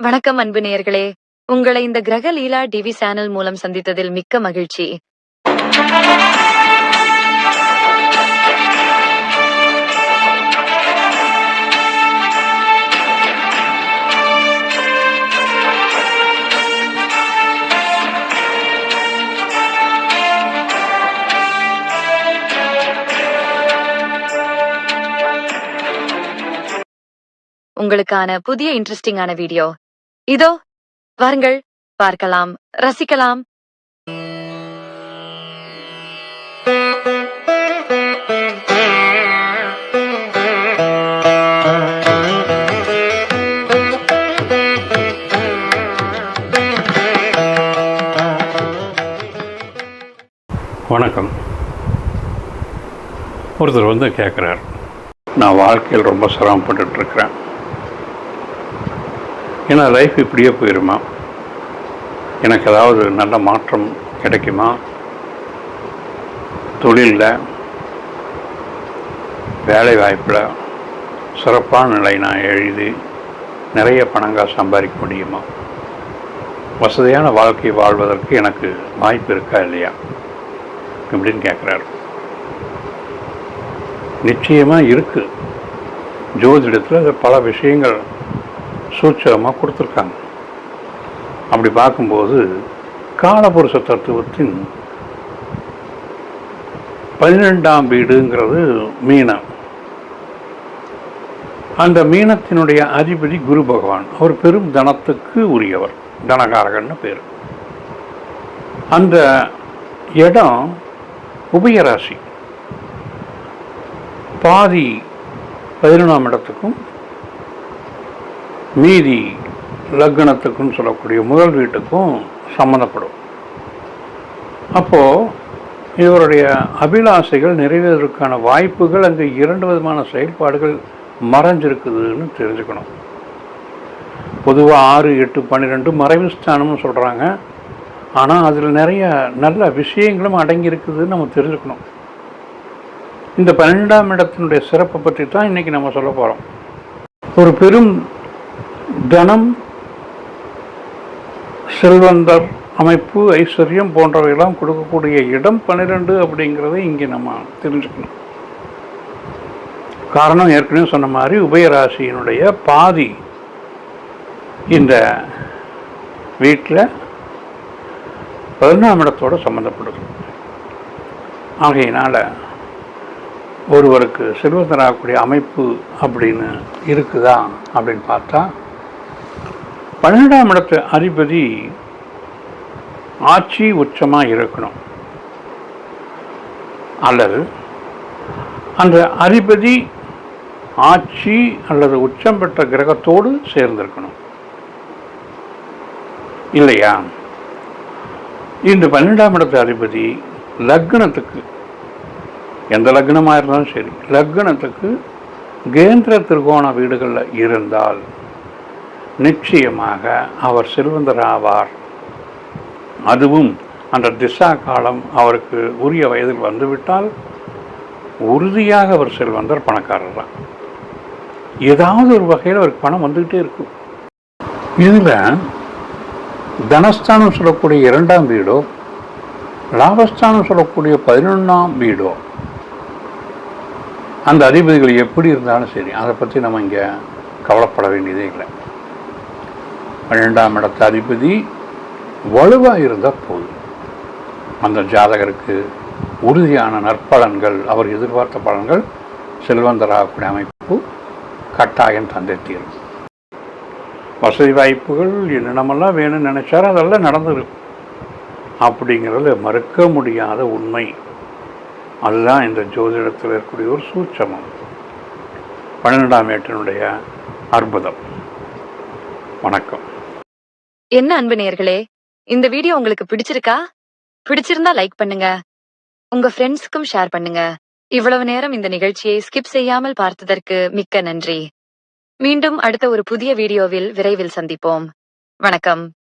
வணக்கம் அன்பு நேயர்களே. உங்களை இந்த கிரக லீலா டிவி சேனல் மூலம் சந்தித்ததில் மிக்க மகிழ்ச்சி. உங்களுக்கான புதிய இன்ட்ரெஸ்டிங்கான வீடியோ இதோ வாருங்கள் பார்க்கலாம் ரசிக்கலாம். வணக்கம். ஒருத்தர் வந்து கேட்குறார். நான் வாழ்க்கையில் ரொம்ப சிரமப்பட்டுட்டு இருக்கிறேன். ஏன்னா லைஃப் இப்படியே போயிடுமா எனக்கு ஏதாவது நல்ல மாற்றம் கிடைக்குமா? தொழிலில் வேலை வாய்ப்பில் சிறப்பான நிலை நான் எழுதி நிறைய பணங்கள் சம்பாதிக்க முடியுமா? வசதியான வாழ்க்கை வாழ்வதற்கு எனக்கு வாய்ப்பு இருக்கா இல்லையா? அப்படின்னு கேட்குறாரு. நிச்சயமாக இருக்குது ஜோதிடத்தில் பல விஷயங்கள் சூச்சகமாக கொடுத்துருக்காங்க. அப்படி பார்க்கும்போது காலபுருஷ தத்துவத்தின் பதினெண்டாம் வீடுங்கிறது மீனம் அந்த மீனத்தினுடைய அதிபதி குரு பகவான் அவர் பெரும் தனத்துக்கு உரியவர் தனகாரகன்னு பேர். அந்த இடம் உபயராசி. பாதி பதினொன்றாம் இடத்துக்கும் மீதி லக்னத்துக்கும் சொல்லக்கூடிய முதல் வீட்டுக்கும் சம்மந்தப்படும். அப்போது இவருடைய அபிலாசைகள் நிறைவேறதுக்கான வாய்ப்புகள் அங்கே இரண்டு விதமான செயல்பாடுகள் மறைஞ்சிருக்குதுன்னு தெரிஞ்சுக்கணும். பொதுவாக ஆறு எட்டு பன்னிரெண்டு மறைவு ஸ்தானம்னு சொல்கிறாங்க ஆனால் அதில் நிறைய நல்ல விஷயங்களும் அடங்கியிருக்குதுன்னு நம்ம தெரிஞ்சுக்கணும். இந்த பன்னெண்டாம் இடத்தினுடைய சிறப்பை பற்றி தான் இன்றைக்கி நம்ம சொல்ல போகிறோம் ஒரு பெரும் தனம் செல்வந்தர் அமைப்பு ஐஸ்வர்யம் போன்றவையெல்லாம் கொடுக்கக்கூடிய இடம் பன்னிரெண்டு அப்படிங்கிறத இங்கே நம்ம தெரிஞ்சுக்கணும். காரணம் ஏற்கனவே சொன்ன மாதிரி உபயராசியினுடைய பாதி இந்த வீட்டில் பதினொன்றாம் இடத்தோடு சம்மந்தப்படுது ஆகையினால் ஒருவருக்கு செல்வந்தராகக்கூடிய அமைப்பு அப்படின்னு இருக்குதா அப்படின்னு பார்த்தா பன்னெண்டாம் இடத்து அதிபதி ஆட்சி உச்சமாக இருக்கணும். அல்லது அந்த அதிபதி ஆட்சி அல்லது உச்சம் பெற்ற கிரகத்தோடு சேர்ந்திருக்கணும். இல்லையா? இந்த பன்னெண்டாம் இடத்து அதிபதி லக்னத்துக்கு எந்த லக்னமாக இருந்தாலும் சரி லக்னத்துக்கு கேந்திர திருகோண வீடுகளில் இருந்தால் நிச்சயமாக அவர் செல்வந்தர் ஆவார் அதுவும் அந்த திசா காலம் அவருக்கு உரிய வயதில் வந்துவிட்டால் உறுதியாக அவர் செல்வந்தர் பணக்காரர் தான். ஏதாவது ஒரு வகையில் அவருக்கு பணம் வந்துக்கிட்டே இருக்கும். இதில் தனஸ்தானம் சொல்லக்கூடிய இரண்டாம் வீடோ லாபஸ்தானம் சொல்லக்கூடிய பதினொன்றாம் வீடோ அந்த அதிபதிகள் எப்படி இருந்தாலும் சரி அதை பற்றி நம்ம இங்கே கவலைப்பட வேண்டியதே இல்லை. பன்னெண்டாம் இடத்த அதிபதி வலுவாக இருந்தால் போதும். அந்த ஜாதகருக்கு உறுதியான நற்பலன்கள் அவர் எதிர்பார்த்த பலன்கள் செல்வந்தராகக்கூடிய அமைப்பு கட்டாயம் தந்தை தீரும். வசதி வாய்ப்புகள் என்னென்னமெல்லாம் வேணும்னு நினச்சாரோ அதெல்லாம் நடந்துடும் அப்படிங்கிறது மறுக்க முடியாத உண்மை. அதுதான் இந்த ஜோதிடத்தில் இருக்கக்கூடிய ஒரு சூட்சமம். பன்னிரெண்டாம் ஏட்டினுடைய அற்புதம். வணக்கம். என்ன அன்பு நேர்களே இந்த வீடியோ உங்களுக்கு பிடிச்சிருக்கா? பிடிச்சிருந்தா லைக் பண்ணுங்க. உங்க ஃப்ரெண்ட்ஸ்க்கும் ஷேர் பண்ணுங்க. இவ்வளவு நேரம் இந்த நிகழ்ச்சியை ஸ்கிப் செய்யாமல் பார்த்ததற்கு மிக்க நன்றி. மீண்டும் அடுத்த ஒரு புதிய வீடியோவில் விரைவில் சந்திப்போம். வணக்கம்.